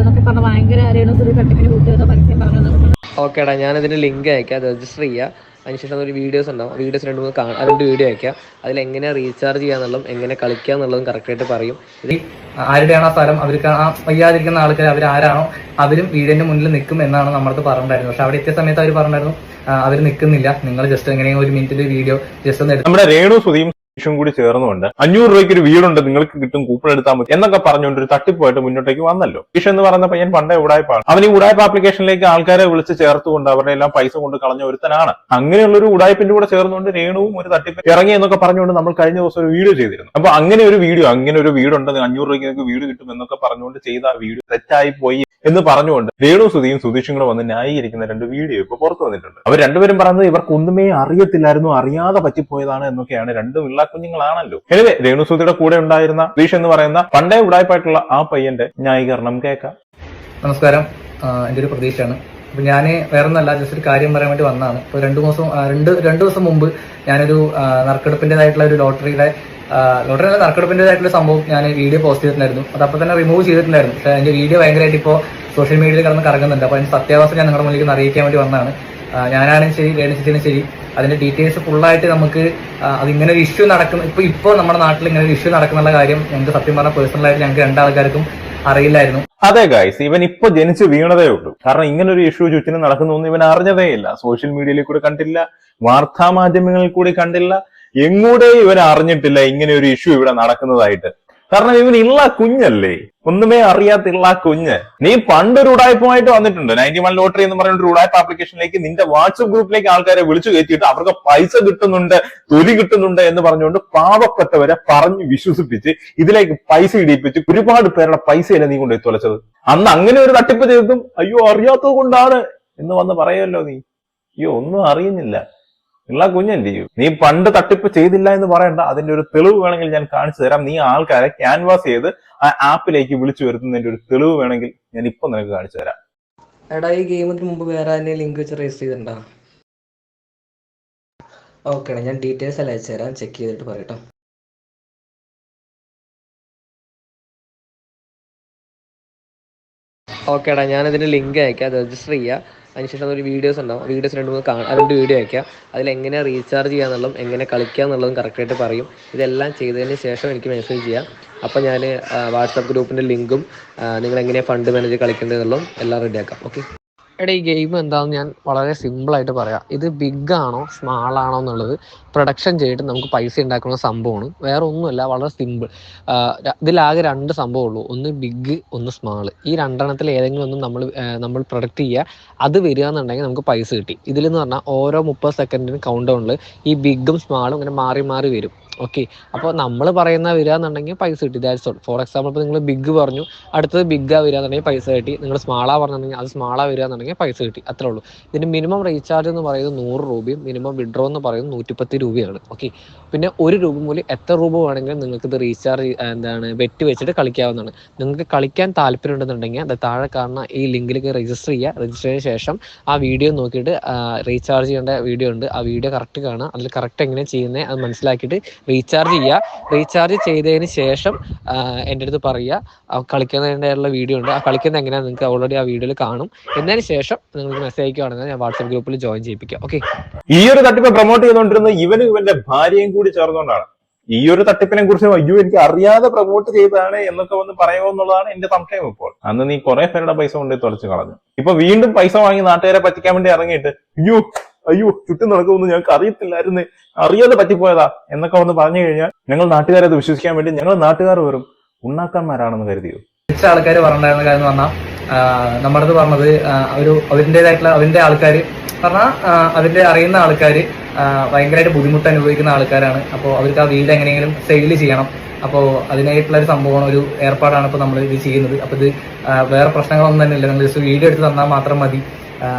എന്നൊക്കെ പറഞ്ഞ ഭയങ്കര ആരെയാണ് സുധി തട്ടിപ്പിന് കൂട്ടുക പരസ്യം പറഞ്ഞു ഓക്കേടാ ഞാനതിന്റെ ലിങ്ക് അയക്കാം. അത് രജിസ്റ്റർ ചെയ്യുക അതിനുശേഷം ഒരു വീഡിയോസ് ഉണ്ടാവും. വീഡിയോസ് രണ്ട് മൂന്ന് കാണാം. രണ്ട് വീഡിയോ അയക്കാം. അതിൽ എങ്ങനെ റീചാർജ് ചെയ്യാന്നുള്ളതും എങ്ങനെ കളിക്കുക എന്നുള്ളതും കറക്റ്റായിട്ട് പറയും. ഇത് ആരുടെയാണ് ആ സ്ഥലം? അവർക്ക് ആ വയ്യാതിരിക്കുന്ന ആൾക്കാർ അവർ ആരാണോ അവരും വീടിന്റെ മുന്നിൽ നിൽക്കും എന്നാണ് നമ്മളത് പറഞ്ഞിട്ടുണ്ടായിരുന്നത്. പക്ഷെ അവിടെ എത്തിയ സമയത്ത് അവർ പറഞ്ഞിട്ടുണ്ടായിരുന്നു അവർ നിൽക്കുന്നില്ല. നിങ്ങൾ ജസ്റ്റ് എങ്ങനെയും ഒരു മിനിറ്റിൽ വീഡിയോ ജസ്റ്റ് ഒന്ന് നമ്മുടെ രേണു സുധീഷും കൂടി ചേർന്നുകൊണ്ട് അഞ്ഞൂറ് രൂപയ്ക്ക് ഒരു വീടുണ്ട് നിങ്ങൾക്ക് കിട്ടും കൂപ്പൺ എടുത്താൽ മതി എന്നൊക്കെ പറഞ്ഞുകൊണ്ട് ഒരു തട്ടിപ്പായിട്ട് മുന്നോട്ടേക്ക് വന്നല്ലോ. സുധീഷ് എന്ന് പറയുന്ന പയ്യൻ പണ്ടേ ഉടായ്പാണ്. അവൻ ഈ ഉടായ്പ ആപ്ലിക്കേഷനിലേക്ക് ആൾക്കാരെ വിളിച്ച് ചേർത്തുകൊണ്ട് അവരുടെ എല്ലാം പൈസ കൊണ്ട് കളഞ്ഞ ഒരുത്തനാണ്. അങ്ങനെയുള്ള ഒരു ഉടായ്പിന്റെ കൂടെ ചേർന്നുകൊണ്ട് രേണുവും ഒരു തട്ടിപ്പ് ഇറങ്ങി എന്നൊക്കെ പറഞ്ഞുകൊണ്ട് നമ്മൾ കഴിഞ്ഞ ദിവസം ഒരു വീഡിയോ ചെയ്തിരുന്നു. അപ്പൊ അങ്ങനെ ഒരു വീഡിയോ അങ്ങനെ ഒരു വീടുണ്ട് അഞ്ഞൂറ് രൂപയ്ക്ക് നിങ്ങൾക്ക് വീട് കിട്ടും എന്നൊക്കെ പറഞ്ഞുകൊണ്ട് ചെയ്ത വീഡിയോ തെറ്റായി പോയി എന്ന് പറഞ്ഞുകൊണ്ട് രേണു സുധിയും സുധീഷും കൂടെ വന്ന് ന്യായീകരിക്കുന്ന രണ്ട് വീഡിയോ ഇപ്പൊ പുറത്തു വന്നിട്ടുണ്ട്. അവർ രണ്ടുപേരും പറയുന്നത് ഇവർക്ക് ഒന്നുമേ അറിയത്തില്ലായിരുന്നു അറിയാതെ പറ്റിപ്പോയതാണ് എന്നൊക്കെയാണ് രണ്ടും ഇള്ള കുഞ്ഞുങ്ങളാണല്ലോ. എനിവേ രേണുസൂതിയുടെ കൂടെ ഉണ്ടായിരുന്ന സുധീഷ് എന്ന് പറയുന്ന പണ്ടേ ഉടായ്പായിട്ടുള്ള ആ പയ്യന്റെ ന്യായീകരണം കേൾക്കാം. നമസ്കാരം. എന്റെ എന്റെ ഒരു പ്രതീക്ഷയാണ്. അപ്പൊ ഞാൻ വേറെ ഒന്നല്ല ജസ്റ്റ് ഒരു കാര്യം പറയാൻ വേണ്ടി വന്നതാണ്. ഇപ്പൊ രണ്ടു മാസം രണ്ട് രണ്ട് ദിവസം മുമ്പ് ഞാനൊരു നറുക്കെടുപ്പിന്റേതായിട്ടുള്ള ഒരു ലോട്ടറിയുടെ ലോട്ടറി നറുക്കെടുപ്പിന്റേതായിട്ടുള്ള സംഭവം ഞാൻ വീഡിയോ പോസ്റ്റ് ചെയ്തിട്ടുണ്ടായിരുന്നു. അത് അപ്പോൾ തന്നെ റിമൂവ് ചെയ്തിട്ടുണ്ടായിരുന്നു. പക്ഷേ അതിന്റെ വീഡിയോ ഭയങ്കരമായിട്ട് ഇപ്പോൾ സോഷ്യൽ മീഡിയയിൽ കിടന്ന് കറങ്ങുന്നുണ്ട്. അപ്പോൾ അതിന്റെ സത്യാവസ്ഥ ഞാൻ നിങ്ങളുടെ മുന്നിലേക്ക് അറിയിക്കാൻ വേണ്ടി വന്നതാണ്. ഞാനാണെങ്കിൽ ശരി രേണുചിനും ശരി. അതിന്റെ ഡീറ്റെയിൽസ് ഫുള്ളായിട്ട് നമുക്ക് അതിങ്ങനെ ഒരു ഇഷ്യൂ നടക്കുന്ന ഇപ്പൊ ഇപ്പൊ നമ്മുടെ നാട്ടിൽ ഇങ്ങനെ ഒരു ഇഷ്യൂ നടക്കുന്നുള്ള കാര്യം ഞങ്ങൾക്ക് സത്യം പറഞ്ഞ പേഴ്സണലായിട്ട് ഞങ്ങൾക്ക് രണ്ടാൾക്കാർക്കും അറിയില്ലായിരുന്നു. അതെ ഗൈസ് ഇവൻ ഇപ്പൊ ജനിച്ച് വീണതേ ഉള്ളൂ. കാരണം ഇങ്ങനെ ഒരു ഇഷ്യൂ ചുറ്റിനും നടക്കുന്നൊന്നും ഇവൻ അറിഞ്ഞതേ ഇല്ല. സോഷ്യൽ മീഡിയയിൽ കൂടെ കണ്ടില്ല വാർത്താ മാധ്യമങ്ങളിൽ കൂടി കണ്ടില്ല. എങ്ങൂടെ ഇവൻ അറിഞ്ഞിട്ടില്ല ഇങ്ങനെ ഒരു ഇഷ്യൂ ഇവിടെ നടക്കുന്നതായിട്ട്. കാരണം ഇവൻ ഇള്ള കുഞ്ഞല്ലേ? ഒന്നുമേ അറിയാത്ത ഇള്ള കുഞ്ഞ്. നീ പണ്ടൊരു ഉടായ്പമായിട്ട് വന്നിട്ടുണ്ട്. നയന്റി വൺ ലോട്ടറി എന്ന് പറയുന്ന ഉടായ്പ ആപ്ലിക്കേഷനിലേക്ക് നിന്റെ വാട്സപ്പ് ഗ്രൂപ്പിലേക്ക് ആൾക്കാരെ വിളിച്ചു കയറ്റിയിട്ട് അവർക്ക് പൈസ കിട്ടുന്നുണ്ട് തൊലി കിട്ടുന്നുണ്ട് എന്ന് പറഞ്ഞുകൊണ്ട് പാവപ്പെട്ടവരെ പറഞ്ഞു വിശ്വസിപ്പിച്ച് ഇതിലേക്ക് പൈസ ഇടിപ്പിച്ച് ഒരുപാട് പേരുടെ പൈസയല്ല നീ കൊണ്ടുപോയി തുലച്ചത്? അന്ന് അങ്ങനെ ഒരു തട്ടിപ്പ് ചെയ്തതും അയ്യോ അറിയാത്തത് കൊണ്ടാണ് എന്ന് വന്ന് പറയുമല്ലോ നീ. അയ്യോ ഒന്നും അറിയുന്നില്ല. ഉള്ള ചെയ്യും? നീ പണ്ട് തട്ടിപ്പ് ചെയ്തില്ല എന്ന് പറയണ്ട. അതിന്റെ ഒരു തെളിവ് വേണമെങ്കിൽ ഞാൻ കാണിച്ചു തരാം. നീ ആൾക്കാരെ ക്യാൻവാസ് ചെയ്ത് ആ ആപ്പിലേക്ക് വിളിച്ചു വരുത്തുന്നതിന്റെ ഒരു തെളിവ് വേണമെങ്കിൽ ഞാൻ ഇപ്പൊ നിനക്ക് കാണിച്ചു തരാം. എടാ ഈ ഗെയിമിന് മുമ്പ് വേറെ ലിങ്ക് വെച്ച് രജിസ്റ്റർ ചെയ്തിട്ടുണ്ടോ? ഓക്കെ ഞാൻ ഡീറ്റെയിൽസ് എല്ലാം അയച്ചു തരാം. ചെക്ക് ചെയ്തിട്ട് പറയട്ടോ. ഓക്കേടാ ഞാനതിന്റെ ലിങ്ക് അയക്കാം. അത് രജിസ്റ്റർ ചെയ്യുക അതിനുശേഷം ഒരു വീഡിയോസ് ഉണ്ടാവും. വീഡിയോസ് രണ്ട് മൂന്ന് കാണാം രണ്ട് വീഡിയോ അയക്കാം. അതിൽ എങ്ങനെ റീചാർജ് ചെയ്യാന്നുള്ളതും എങ്ങനെ കളിക്കുക എന്നുള്ളതും കറക്റ്റായിട്ട് പറയും. ഇതെല്ലാം ചെയ്തതിന് ശേഷം എനിക്ക് മെസ്സേജ് ചെയ്യാം. അപ്പോൾ ഞാൻ വാട്സാപ്പ് ഗ്രൂപ്പിന്റെ ലിങ്കും നിങ്ങൾ എങ്ങനെയാണ് ഫണ്ട് മാനേജ് കളിക്കേണ്ടത് എന്നുള്ളതും എല്ലാം റെഡിയാക്കാം ഓക്കെ എടാ ഈ ഗെയിം എന്താണെന്ന് ഞാൻ വളരെ സിമ്പിളായിട്ട് പറയാം. ഇത് ബിഗ് ആണോ സ്മാൾ ആണോ എന്നുള്ളത് പ്രൊഡക്ഷൻ ചെയ്തിട്ട് നമുക്ക് പൈസ ഉണ്ടാക്കുന്ന സംഭവമാണ്. വേറെ ഒന്നുമല്ല വളരെ സിമ്പിൾ ഇതിലാകെ രണ്ട് സംഭവം ഉള്ളൂ. ഒന്ന് ബിഗ് ഒന്ന് സ്മാൾ ഈ രണ്ടെണ്ണത്തിൽ ഏതെങ്കിലും ഒന്നും നമ്മൾ നമ്മൾ പ്രൊഡക്റ്റ് ചെയ്യുക. അത് വരിക എന്നുണ്ടെങ്കിൽ നമുക്ക് പൈസ കിട്ടി. ഇതിലെന്ന് പറഞ്ഞാൽ ഓരോ മുപ്പത് സെക്കൻഡിന് കൗണ്ട് ഡൗണിൽ ഈ ബിഗും സ്മാളും ഇങ്ങനെ മാറി മാറി വരും. ഓക്കെ അപ്പോൾ നമ്മൾ പറയുന്ന വരിക എന്നുണ്ടെങ്കിൽ പൈസ കിട്ടി. ദാറ്റ്സ് ഓൾ ഫോർ എക്സാമ്പിൾ ഇപ്പോൾ നിങ്ങൾ ബിഗ് പറഞ്ഞു. അടുത്തത് ബിഗ്ഗാ വരിക എന്നുണ്ടെങ്കിൽ പൈസ കിട്ടി. നിങ്ങൾ സ്മാളാ പറഞ്ഞിട്ടുണ്ടെങ്കിൽ അത് സ്മാളാ വരിക എന്നുണ്ടെങ്കിൽ പൈസ കിട്ടി. അത്രേ ഉള്ളൂ. ഇതിന് മിനിമം റീചാർജ് എന്ന് പറയുന്നത് നൂറ് രൂപയും മിനിമം വിഡ്രോ എന്ന് പറയുന്നത് നൂറ്റിപ്പത്ത് രൂപയാണ്. ഓക്കെ പിന്നെ ഒരു രൂപ മുതൽ എത്ര രൂപ വേണമെങ്കിലും നിങ്ങൾക്ക് ഇത് റീചാർജ് എന്താണ് വെറ്റ് വെച്ചിട്ട് കളിക്കാവുന്നതാണ്. നിങ്ങൾക്ക് കളിക്കാൻ താല്പര്യം ഉണ്ടെന്നുണ്ടെങ്കിൽ അത് താഴെ കാണുന്ന ഈ ലിങ്കിലേക്ക് രജിസ്റ്റർ ചെയ്യുക. രജിസ്റ്റർ ചെയ്തതിന് ശേഷം ആ വീഡിയോ നോക്കിയിട്ട് റീചാർജ് ചെയ്യേണ്ട വീഡിയോ ഉണ്ട്. ആ വീഡിയോ കറക്റ്റ് കാണുക. അതിൽ കറക്റ്റ് എങ്ങനെ ചെയ്യുന്നത് അത് മനസ്സിലാക്കിയിട്ട് റീചാർജ് ചെയ്യുക. റീചാർജ് ചെയ്തതിന് ശേഷം എന്റെ അടുത്ത് പറയുക കളിക്കുന്നതിന്റെയുള്ള വീഡിയോ ഉണ്ട്. ആ കളിക്കുന്നത് എങ്ങനെയാണ് നിങ്ങൾക്ക് ഓൾറെഡി ആ വീഡിയോയിൽ കാണും. എന്നതിന് ശേഷം നിങ്ങൾക്ക് മെസ്സേജ് അയക്കുകയാണെങ്കിൽ ഞാൻ വാട്സപ്പ് ഗ്രൂപ്പിൽ ജോയിൻ ചെയ്യിപ്പിക്കാം. ഓക്കെ ഈ ഒരു തട്ടിപ്പ് പ്രൊമോട്ട് ചെയ്തുകൊണ്ടിരുന്ന ഇവനും ഇവന്റെ ഭാര്യയും കൂടി ചേർന്നുകൊണ്ടാണ്. ഈ ഒരു തട്ടിപ്പിനെ കുറിച്ച് അയ്യോ എനിക്ക് അറിയാതെ പ്രൊമോട്ട് ചെയ്തതാണ് എന്നൊക്കെ വന്ന് പറയുമോ എന്നുള്ളതാണ് എന്റെ സംശയം ഇപ്പോൾ. അന്ന് നീ കുറെ പേരുടെ പൈസ കൊണ്ട് തുറച്ചു കളഞ്ഞു. ഇപ്പൊ വീണ്ടും പൈസ വാങ്ങി നാട്ടുകാരെ പറ്റിക്കാൻ വേണ്ടി ഇറങ്ങിയിട്ട് അയ്യോ അയ്യോ ചുറ്റും നടക്കുമെന്ന് ഞങ്ങൾക്ക് അറിയത്തില്ലായിരുന്നേ. അറിയാതെ പറ്റിപ്പോയതാ എന്നൊക്കെ വന്ന് പറഞ്ഞു കഴിഞ്ഞാൽ ഞങ്ങൾ നാട്ടുകാരെ അത് വിശ്വസിക്കാൻ വേണ്ടി ഞങ്ങൾ നാട്ടുകാർ വെറും ഉണ്ണാക്കന്മാരാണെന്ന് കരുതിയോ? മിക്ക ആൾക്കാർ പറഞ്ഞിരുന്ന കാര്യം പറഞ്ഞാൽ നമ്മുടെ അടുത്ത് പറഞ്ഞത് ഒരു അവരിന്റെതായിട്ടുള്ള അവരുടെ ആൾക്കാർ പറഞ്ഞാൽ അവരുടെ അറിയുന്ന ആൾക്കാർ ഭയങ്കരമായിട്ട് ബുദ്ധിമുട്ട് അനുഭവിക്കുന്ന ആൾക്കാരാണ്. അപ്പോൾ അവർക്ക് ആ വീട് എങ്ങനെയെങ്കിലും സെയിൽ ചെയ്യണം. അപ്പോൾ അതിനായിട്ടുള്ള ഒരു സംഭവമാണ് ഒരു ഏർപ്പാടാണ് ഇപ്പോൾ നമ്മൾ ഇത് ചെയ്യുന്നത്. അപ്പോൾ ഇത് വേറെ പ്രശ്നങ്ങളൊന്നും തന്നെ ഇല്ല. നിങ്ങൾ ജസ്റ്റ് വീഡിയോ എടുത്ത് തന്നാൽ മാത്രം മതി.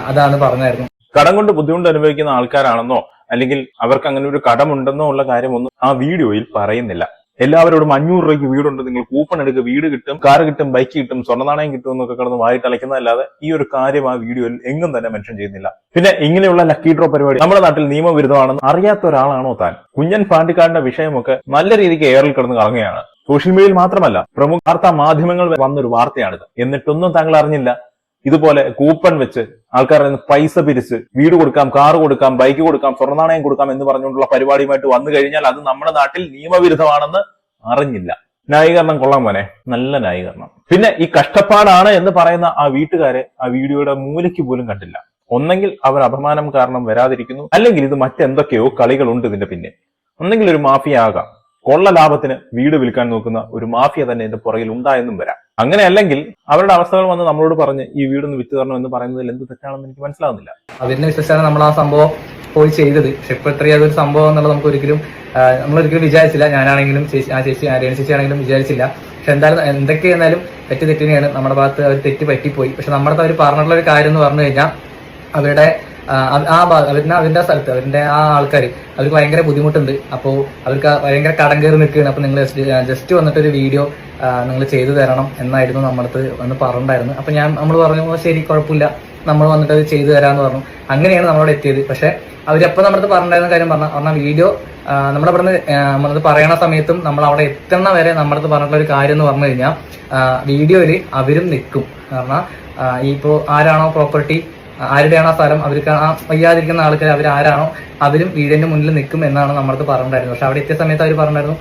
അതാണ് പറഞ്ഞായിരുന്നു. കടം കൊണ്ട് ബുദ്ധിമുട്ട് അനുഭവിക്കുന്ന ആൾക്കാരാണെന്നോ അല്ലെങ്കിൽ അവർക്ക് അങ്ങനെ ഒരു കടമുണ്ടെന്നോ ഉള്ള കാര്യമൊന്നും ആ വീഡിയോയിൽ പറയുന്നില്ല. എല്ലാവരോടും അഞ്ഞൂറ് രൂപയ്ക്ക് വീടുണ്ട് നിങ്ങൾ കൂപ്പൺ എടുക്കുക വീട് കിട്ടും കാർ കിട്ടും ബൈക്ക് കിട്ടും സ്വർണനാണയം കിട്ടും എന്നൊക്കെ കിടന്ന് വായിട്ട് അലയ്ക്കുന്നതല്ലാതെ ഈ ഒരു കാര്യം ആ വീഡിയോയിൽ എങ്ങും തന്നെ മെൻഷൻ ചെയ്യുന്നില്ല. പിന്നെ ഇങ്ങനെയുള്ള ലക്കി ഡ്രോ പരിപാടി നമ്മുടെ നാട്ടിൽ നിയമവിരുദ്ധമാണെന്ന് അറിയാത്ത ഒരാളാണോ താൻ? കുഞ്ഞൻ പാണ്ടിക്കാടിന്റെ വിഷയമൊക്കെ നല്ല രീതിക്ക് എയറിൽ കിടന്ന് കറങ്ങുകയാണ്. സോഷ്യൽ മീഡിയയിൽ മാത്രമല്ല പ്രമുഖ വാർത്താ മാധ്യമങ്ങൾ വന്നൊരു വാർത്തയാണിത്. എന്നിട്ടൊന്നും താങ്കൾ അറിഞ്ഞില്ല. ഇതുപോലെ കൂപ്പൺ വെച്ച് ആൾക്കാരുടെ പൈസ പിരിച്ച് വീട് കൊടുക്കാം കാർ കൊടുക്കാം ബൈക്ക് കൊടുക്കാം സ്വർണനാണയം കൊടുക്കാം എന്ന് പറഞ്ഞുകൊണ്ടുള്ള പരിപാടിയുമായിട്ട് വന്നു കഴിഞ്ഞാൽ അത് നമ്മുടെ നാട്ടിൽ നിയമവിരുദ്ധമാണെന്ന് അറിഞ്ഞില്ല. ന്യായീകരണം കൊള്ളാം മോനെ. നല്ല ന്യായീകരണം. പിന്നെ ഈ കഷ്ടപ്പാടാണ് എന്ന് പറയുന്ന ആ വീട്ടുകാരെ ആ വീഡിയോയുടെ മൂലയ്ക്ക് പോലും കണ്ടില്ല. ഒന്നെങ്കിൽ അവർ അപമാനം കാരണം വരാതിരിക്കുന്നു. അല്ലെങ്കിൽ ഇത് മറ്റെന്തൊക്കെയോ കളികളുണ്ട് ഇതിന്റെ പിന്നെ ഒന്നെങ്കിൽ ഒരു മാഫിയ ആകാം. കൊള്ള ലാഭത്തിന് വീട് വിൽക്കാൻ നോക്കുന്ന ഒരു മാഫിയ തന്നെ ഇതിന്റെ പുറകിൽ ഉണ്ടായെന്നും വരാം. അങ്ങനെ അല്ലെങ്കിൽ അവരുടെ അവസ്ഥകൾ വന്ന് നമ്മളോട് പറഞ്ഞ് ഈ വീടൊന്ന് വിറ്റ് തരണം എന്ന് പറയുന്നതിൽ എന്ത് തെറ്റാണെന്ന് എനിക്ക് മനസ്സിലാവുന്നില്ല. അതിന്റെ വിശ്വസിച്ചാണ് നമ്മൾ ആ സംഭവം പോയി ചെയ്തത്. പക്ഷെ ഇപ്പൊ അതൊരു സംഭവം എന്നുള്ളത് നമുക്ക് ഒരിക്കലും നമ്മൾ ഒരിക്കലും വിചാരിച്ചില്ല. ഞാനാണെങ്കിലും ചേച്ചി ആ ചേച്ചി ആ രേണു ചേച്ചി ആണെങ്കിലും വിചാരിച്ചില്ല. പക്ഷെ എന്തായാലും എന്തൊക്കെ എന്നാലും തെറ്റ് തെറ്റിനെയാണ്. നമ്മുടെ ഭാഗത്ത് അവർ തെറ്റ് പറ്റിപ്പോയി. പക്ഷെ നമ്മുടെ അവർ പറഞ്ഞിട്ടുള്ള ഒരു കാര്യം എന്ന് പറഞ്ഞു കഴിഞ്ഞാൽ അവരുടെ ആ, അവരുടെ അവരുടെ സ്ഥലത്ത് അവരുടെ ആ ആൾക്കാർ അവർക്ക് ഭയങ്കര ബുദ്ധിമുട്ടുണ്ട്. അപ്പോൾ അവർക്ക് ഭയങ്കര കടം കയറി നിൽക്കുകയാണ്. അപ്പോൾ നിങ്ങൾ ജസ്റ്റ് വന്നിട്ട് ഒരു വീഡിയോ നിങ്ങൾ ചെയ്തു തരണം എന്നായിരുന്നു നമ്മളടുത്ത് വന്ന് പറഞ്ഞിട്ടുണ്ടായിരുന്നു അപ്പോൾ ഞാൻ നമ്മൾ പറഞ്ഞു ശരി കുഴപ്പമില്ല. നമ്മൾ വന്നിട്ട് അത് ചെയ്തു തരാമെന്ന് പറഞ്ഞു. അങ്ങനെയാണ് നമ്മളവിടെ എത്തിയത്. പക്ഷെ അവരപ്പോൾ നമ്മുടെ അടുത്ത് പറഞ്ഞിട്ടുണ്ടായിരുന്ന കാര്യം പറഞ്ഞ പറഞ്ഞ വീഡിയോ നമ്മുടെ ഇവിടെ നമ്മളത് പറയണ സമയത്തും നമ്മൾ അവിടെ എത്തണ വരെ നമ്മളടുത്ത് പറഞ്ഞിട്ടുള്ള ഒരു കാര്യം എന്ന് പറഞ്ഞു കഴിഞ്ഞാൽ വീഡിയോയിൽ അവരും നിൽക്കും. കാരണം ഇപ്പോൾ ആരാണോ പ്രോപ്പർട്ടി ആരുടെയാണോ ആ സ്ഥലം അവർക്ക് ആ വയ്യാതിരിക്കുന്ന ആൾക്കാർ അവർ ആരാണോ അവരും വീടിന്റെ മുന്നിൽ നിൽക്കും എന്നാണ് നമ്മളടുത്ത് പറഞ്ഞിട്ടുണ്ടായിരുന്നത്. പക്ഷെ അവിടെ എത്തിയ സമയത്ത് അവർ പറഞ്ഞിരുന്നു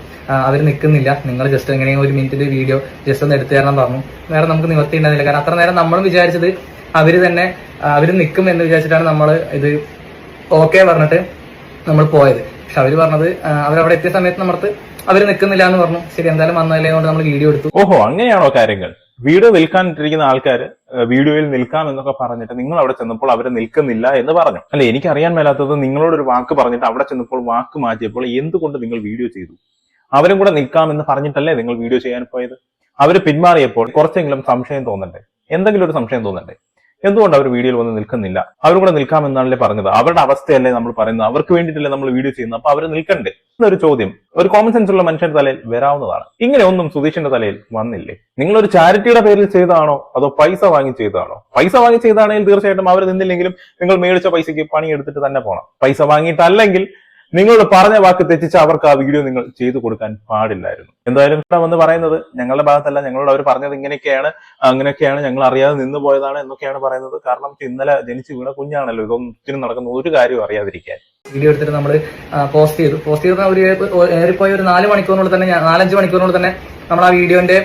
അവർ നിൽക്കുന്നില്ല. നിങ്ങൾ ജസ്റ്റ് എങ്ങനെയും ഒരു മിനിറ്റിന്റെ വീഡിയോ ജസ്റ്റ് ഒന്ന് എടുത്തു തരണം പറഞ്ഞു. വേറെ നമുക്ക് നിവർത്തി കാരണം അത്ര നേരം നമ്മളും വിചാരിച്ചത് അവർ തന്നെ അവർ നിൽക്കും എന്ന് വിചാരിച്ചിട്ടാണ് നമ്മൾ ഇത് ഓക്കെ പറഞ്ഞിട്ട് നമ്മൾ പോയത്. പക്ഷെ അവർ പറഞ്ഞത് അവരവിടെ എത്തിയ സമയത്ത് നമ്മളടുത്ത് അവർ നിൽക്കുന്നില്ല എന്ന് പറഞ്ഞു. ശരി എന്തായാലും വന്നതല്ലേ കൊണ്ട് നമ്മൾ വീഡിയോ എടുത്തു. ഓഹോ അങ്ങനെയാണോ കാര്യങ്ങൾ? വീഡിയോ നിൽക്കാനിട്ടിരിക്കുന്ന ആൾക്കാർ വീഡിയോയിൽ നിൽക്കാം എന്നൊക്കെ പറഞ്ഞിട്ട് നിങ്ങൾ അവിടെ ചെന്നപ്പോൾ അവർ നിൽക്കുന്നില്ല എന്ന് പറഞ്ഞു. അല്ലെ എനിക്ക് അറിയാൻ മേലാത്തത് നിങ്ങളോട് ഒരു വാക്ക് പറഞ്ഞിട്ട് അവിടെ ചെന്നപ്പോൾ വാക്ക് മാറ്റിയപ്പോൾ എന്തുകൊണ്ട് നിങ്ങൾ വീഡിയോ ചെയ്തു? അവരും കൂടെ നിൽക്കാം എന്ന് പറഞ്ഞിട്ടല്ലേ നിങ്ങൾ വീഡിയോ ചെയ്യാൻ പോയത്? അവർ പിന്മാറിയപ്പോൾ കുറച്ചെങ്കിലും സംശയം തോന്നണ്ടേ? എന്തെങ്കിലും ഒരു സംശയം തോന്നണ്ടേ? എന്തുകൊണ്ട് അവർ വീഡിയോയിൽ വന്ന് നിൽക്കുന്നില്ല? അവരും കൂടെ നിൽക്കാമെന്നാണല്ലേ പറഞ്ഞത്. അവരുടെ അവസ്ഥയല്ലേ നമ്മൾ പറയുന്നത്. അവർക്ക് വേണ്ടിയിട്ടല്ലേ നമ്മൾ വീഡിയോ ചെയ്യുന്നത്. അപ്പൊ അവർ നിൽക്കണ്ടേ? എന്നൊരു ചോദ്യം. ഒരു കോമൺ സെൻസ് ഉള്ള മനുഷ്യന്റെ തലയിൽ വരാവുന്നതാണ്. ഇങ്ങനെ ഒന്നും സുധീഷിന്റെ തലയിൽ വന്നില്ലേ? നിങ്ങൾ ഒരു ചാരിറ്റിയുടെ പേരിൽ ചെയ്തതാണോ? അതോ പൈസ വാങ്ങി ചെയ്തതാണോ? പൈസ വാങ്ങി ചെയ്താണെങ്കിൽ തീർച്ചയായിട്ടും അവർ നിന്നില്ലെങ്കിലും നിങ്ങൾ മേടിച്ച പൈസയ്ക്ക് പണി എടുത്തിട്ട് തന്നെ പോണം. പൈസ വാങ്ങിയിട്ടല്ലെങ്കിൽ നിങ്ങളോട് പറഞ്ഞ വാക്ക് തെറ്റിച്ച് അവർക്ക് ആ വീഡിയോ നിങ്ങൾ ചെയ്തു കൊടുക്കാൻ പാടില്ലായിരുന്നു. എന്തായാലും വന്ന് പറയുന്നത് ഞങ്ങളുടെ ഭാഗത്തല്ല ഞങ്ങളോട് അവർ പറഞ്ഞത് ഇങ്ങനെയൊക്കെയാണ് അങ്ങനെയൊക്കെയാണ് ഞങ്ങൾ അറിയാതെ നിന്ന് പോയതാണ് എന്നൊക്കെയാണ് പറയുന്നത്. കാരണം ഇന്നലെ ജനിച്ച് വീണ കുഞ്ഞാണല്ലോ ഇതൊന്നും ഒത്തിരി നടക്കുന്ന ഒരു കാര്യവും അറിയാതിരിക്കാൻ. വീഡിയോ എടുത്തിട്ട് നമ്മൾ പോസ്റ്റ് ചെയ്തു. പോസ്റ്റ് ചെയ്തപ്പോൾ ഒരു ഏറിപ്പോയി ഒരു നാല് മണിക്കൂറിനുള്ളിൽ തന്നെ നാലഞ്ച് മണിക്കൂറിനുള്ളിൽ തന്നെ നമ്മൾ ആ വീഡിയോന്റെ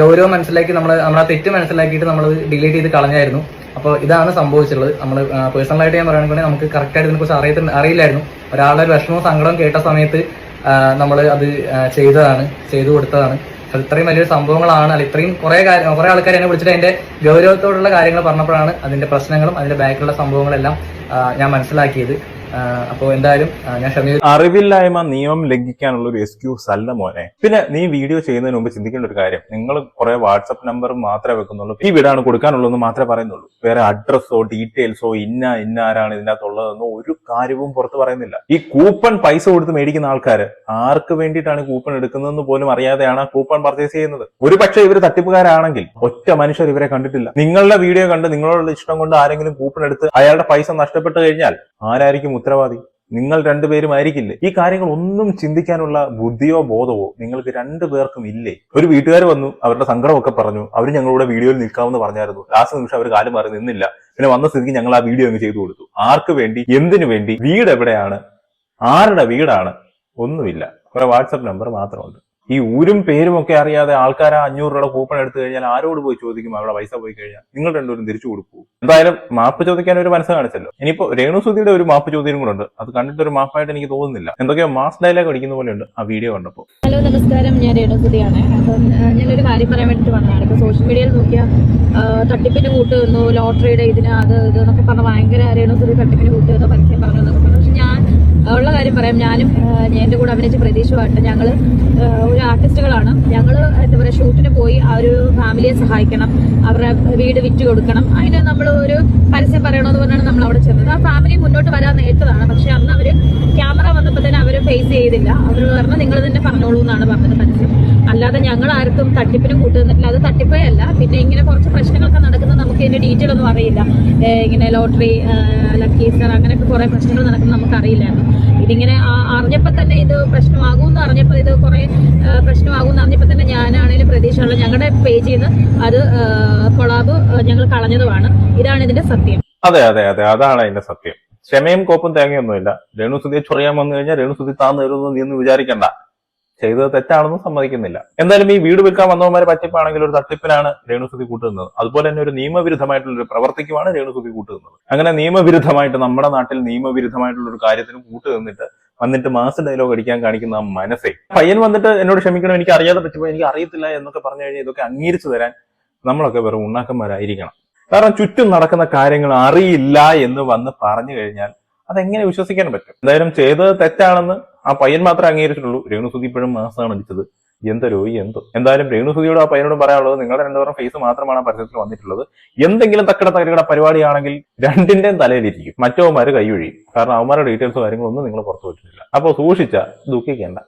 ഗൗരവം മനസ്സിലാക്കി നമ്മൾ ആ തെറ്റ് മനസ്സിലാക്കിയിട്ട് നമ്മൾ ഡിലീറ്റ് ചെയ്ത് കളഞ്ഞായിരുന്നു. അപ്പോൾ ഇതാണ് സംഭവിച്ചിട്ടുള്ളത്. നമ്മൾ പേഴ്സണലായിട്ട് ഞാൻ പറയുകയാണെങ്കിൽ നമുക്ക് കറക്റ്റ് ആയിട്ട് ഇതിനെക്കുറിച്ച് അറിയത്തി അറിയില്ലായിരുന്നു. ഒരാളുടെ ഒരു വിഷമവും സങ്കടവും കേട്ട സമയത്ത് നമ്മൾ അത് ചെയ്തതാണ് ചെയ്തു കൊടുത്തതാണ്. ഇത്രയും വലിയൊരു സംഭവങ്ങളാണ്. അല്ല ഇത്രയും കുറെ കാര്യം കുറെ ആൾക്കാർ എന്നെ വിളിച്ചിട്ട് അതിന്റെ ഗൗരവത്തോടുള്ള കാര്യങ്ങൾ പറഞ്ഞപ്പോഴാണ് അതിന്റെ പ്രശ്നങ്ങളും അതിന്റെ ബാക്കിലുള്ള സംഭവങ്ങളെല്ലാം ഞാൻ മനസ്സിലാക്കിയത്. അപ്പോൾ എന്തായാലും ഞാൻ ക്ഷമ അറിവില്ലായ്മ നിയമം ലംഘിക്കാനുള്ള ഒരു എക്സ്ക്യൂസ് അല്ല മോനെ. പിന്നെ നീ വീഡിയോ ചെയ്യുന്നതിന് മുമ്പ് ചിന്തിക്കേണ്ട ഒരു കാര്യം. നിങ്ങൾ കുറെ വാട്സപ്പ് നമ്പർ മാത്രമേ വെക്കുന്നുള്ളൂ. ഈ വീടാണ് കൊടുക്കാനുള്ളൂ മാത്രമേ പറയുന്നുള്ളൂ. വേറെ അഡ്രസ്സോ ഡീറ്റെയിൽസോ ഇന്ന ഇന്ന ആരാണ് ഇതിന്റെ അകത്തുള്ളതെന്നോ ഒരു കാര്യവും പുറത്ത് പറയുന്നില്ല. ഈ കൂപ്പൺ പൈസ കൊടുത്ത് മേടിക്കുന്ന ആൾക്കാർ ആർക്ക് വേണ്ടിയിട്ടാണ് കൂപ്പൺ എടുക്കുന്നതെന്ന് പോലും അറിയാതെയാണ് കൂപ്പൺ പർച്ചേസ് ചെയ്യുന്നത്? ഒരു പക്ഷേ ഇവർ തട്ടിപ്പുകാരാണെങ്കിൽ ഒറ്റ മനുഷ്യർ ഇവരെ കണ്ടിട്ടില്ല. നിങ്ങളുടെ വീഡിയോ കണ്ട് നിങ്ങളോടുള്ള ഇഷ്ടം കൊണ്ട് ആരെങ്കിലും കൂപ്പൺ എടുത്ത് അയാളുടെ പൈസ നഷ്ടപ്പെട്ടു കഴിഞ്ഞാൽ ആരായിരിക്കും ഉത്തരവാദി. നിങ്ങൾ രണ്ടുപേരും ആയിരിക്കില്ലേ ഈ കാര്യങ്ങൾ ഒന്നും ചിന്തിക്കാനുള്ള ബുദ്ധിയോ ബോധമോ നിങ്ങൾക്ക് രണ്ടു പേർക്കും ഇല്ലേ? ഒരു വീട്ടുകാർ വന്നു അവരുടെ സങ്കടമൊക്കെ പറഞ്ഞു. അവർ ഞങ്ങളുടെ വീഡിയോയിൽ നിൽക്കാമെന്ന് പറഞ്ഞായിരുന്നു. ലാസ്റ്റ് നിമിഷം അവർ കാലം മാറി നിന്നില്ല. പിന്നെ വന്ന സ്ഥിതിക്ക് ഞങ്ങൾ ആ വീഡിയോ അങ്ങ് ചെയ്തു കൊടുത്തു. ആർക്ക് വേണ്ടി എന്തിനു വേണ്ടി വീട് എവിടെയാണ് ആരുടെ വീടാണ് ഒന്നുമില്ല. കുറെ വാട്സപ്പ് നമ്പർ മാത്രമുണ്ട്. ഈ ഊരും പേരും ഒക്കെ അറിയാതെ ആൾക്കാർ ആ അഞ്ഞൂറ് രൂപയുടെ കൂപ്പൺ എടുത്തു കഴിഞ്ഞാൽ ആരോട് പോയി ചോദിക്കും? അവിടെ പൈസ പോയി കഴിഞ്ഞാൽ നിങ്ങൾ രണ്ടുപേരും തിരിച്ചു കൊടുക്കൂ. എന്തായാലും മാപ്പ് ചോദിക്കാൻ ഒരു മനസ്സ് കാണിച്ചല്ലോ. ഇനിയിപ്പോ രേണുസുതിയുടെ ഒരു മാപ്പ് ചോദ്യം കൂടെ ഉണ്ട്. അത് കണ്ടിട്ട് ഒരു മാപ്പായിട്ട് എനിക്ക് തോന്നുന്നില്ല. എന്തൊക്കെയോ മാസ് ഡയലോഗ് അടിക്കുന്ന പോലെയുണ്ട് ആ വീഡിയോ കണ്ടപ്പോ. ഹലോ നമസ്കാരം. ഞാൻ രേണുസുതിയാണ് അപ്പം ഞാനൊരു കാര്യം പറയാൻ വേണ്ടിട്ട് വന്നതാണ്. ഇപ്പൊ സോഷ്യൽ മീഡിയയിൽ നോക്കിയാൽ തട്ടിപ്പിന് കൂട്ട് വന്നു ലോട്ടറിയുടെ ഇതിന് അത് ഇത് എന്നൊക്കെ പറഞ്ഞ് ഭയങ്കര രേണുസുതി തട്ടിപ്പിന് കൂട്ട് വന്നു പരസ്യം പറഞ്ഞു എന്നൊക്കെ പറഞ്ഞു പക്ഷെ ഞാൻ ഉള്ള കാര്യം പറയാം. ഞാനും എന്റെ കൂടെ അഭിനയിച്ച പ്രതീക്ഷയുമായിട്ട് ഞങ്ങൾ ഒരു ആർട്ടിസ്റ്റുകളാണ്. ഞങ്ങൾ എന്താ പറയുക ഷൂട്ടിന് പോയി ആ ഒരു ഫാമിലിയെ സഹായിക്കണം അവരുടെ വീട് വിറ്റ് കൊടുക്കണം. അതിന് നമ്മൾ ഒരു പരസ്യം പറയണമെന്ന് പറഞ്ഞാണ് നമ്മൾ അവിടെ ചെന്നത്. ആ ഫാമിലി മുന്നോട്ട് വരാൻ നേട്ടതാണ് പക്ഷെ അന്ന് അവർ ക്യാമറ വന്നപ്പോൾ തന്നെ അവർ ഫേസ് ചെയ്തില്ല. അവർ പറഞ്ഞു നിങ്ങൾ തന്നെ പറഞ്ഞോളൂ എന്നാണ് പറഞ്ഞത് പരസ്യം. അല്ലാതെ ഞങ്ങൾ ആർക്കും തട്ടിപ്പിന് കൂട്ടുന്നില്ല അത് തട്ടിപ്പേ അല്ല. പിന്നെ ഇങ്ങനെ കുറച്ച് പ്രശ്നങ്ങളൊക്കെ നടക്കുന്നത് നമുക്ക് ഇതിന്റെ ഡീറ്റെയിൽ ഒന്നും അറിയില്ല. ഇങ്ങനെ ലോട്ടറി ലക്കി അങ്ങനെയൊക്കെ കുറേ പ്രശ്നങ്ങൾ നടക്കുന്നത് നമുക്ക് അറിയില്ലായിരുന്നു. ഇതിങ്ങനെ അറിഞ്ഞപ്പോൾ തന്നെ ഇത് പ്രശ്നമാകും എന്ന് അറിഞ്ഞപ്പോൾ ഇത് കുറേ പ്രശ്നമാകും എന്ന് അറിഞ്ഞപ്പോൾ തന്നെ ഞാനാണെങ്കിലും പ്രതീക്ഷയുള്ള ഞങ്ങളുടെ പേജിൽ നിന്ന് അത് കൊളാബ് ഞങ്ങൾ കളഞ്ഞതുമാണ്. ഇതാണ് ഇതിന്റെ സത്യം. അതെ അതെ അതെ അതാണ് അതിന്റെ സത്യം. ക്ഷമയും കോപ്പും തേങ്ങയൊന്നുമില്ല. രേണുസുതിയെ ചൊറിയാൻ വന്നു കഴിഞ്ഞാൽ രേണുസുതി താന്നു തരുമെന്ന് നീ ഒന്ന് വിചാരിക്കണ്ട. ചെയ്തത് തെറ്റാണെന്ന് സമ്മതിക്കുന്നില്ല. എന്തായാലും ഈ വീട് വിൽക്കാൻ വന്നവന്മാരെ പറ്റിപ്പാണെങ്കിൽ ഒരു തട്ടിപ്പിനാണ് രേണുസുതി കൂട്ടുന്നത്. അതുപോലെ തന്നെ ഒരു നിയമവിരുദ്ധമായിട്ടുള്ള ഒരു പ്രവർത്തിക്കുമാണ് രേണുസുതി കൂട്ടുന്നത്. അങ്ങനെ നിയമവിരുദ്ധമായിട്ട് നമ്മുടെ നാട്ടിൽ നിയമവിരുദ്ധമായിട്ടുള്ള ഒരു കാര്യത്തിന് കൂട്ട് നിന്നിട്ട് വന്നിട്ട് മാസ് ഡയലോഗ് അടിക്കാൻ കാണിക്കുന്ന ആ മനസ്സേ. പയ്യൻ വന്നിട്ട് എന്നോട് ക്ഷമിക്കണം എനിക്ക് അറിയാതെ പറ്റിപ്പോ എനിക്ക് അറിയത്തില്ല എന്നൊക്കെ പറഞ്ഞു കഴിഞ്ഞാൽ ഇതൊക്കെ അംഗീകരിച്ചു തരാൻ നമ്മളൊക്കെ വെറും ഉണ്ണാക്കന്മാരായിരിക്കണം. കാരണം ചുറ്റും നടക്കുന്ന കാര്യങ്ങൾ അറിയില്ല എന്ന് വന്ന് പറഞ്ഞു കഴിഞ്ഞാൽ അതെങ്ങനെ വിശ്വസിക്കാൻ പറ്റും? എന്തായാലും ചെയ്തത് തെറ്റാണെന്ന് ആ പയ്യൻ മാത്രമേ അംഗീകരിച്ചിട്ടുള്ളൂ. രേണുസുതി ഇപ്പോഴും മാസമാണ് അടിച്ചത് രോഗി എന്തോ. എന്തായാലും രേണുസുതിയോട് ആ പയ്യനോട് പറയാനുള്ളത് നിങ്ങളുടെ രണ്ടുപേരും ഫേസ് മാത്രമാണ് ആ പരസ്യത്തിൽ വന്നിട്ടുള്ളത്. എന്തെങ്കിലും തക്കട തകരുടെ പരിപാടിയാണെങ്കിൽ രണ്ടിന്റെയും തലയിലിരിക്കും. മറ്റവന്മാർ കൈ ഒഴിയും. കാരണം അവന്മാരുടെ ഡീറ്റെയിൽസ് കാര്യങ്ങളൊന്നും നിങ്ങൾ പുറത്തു വിട്ടിട്ടില്ല അപ്പോൾ സൂക്ഷിച്ച ദുഃഖിക്കേണ്ട.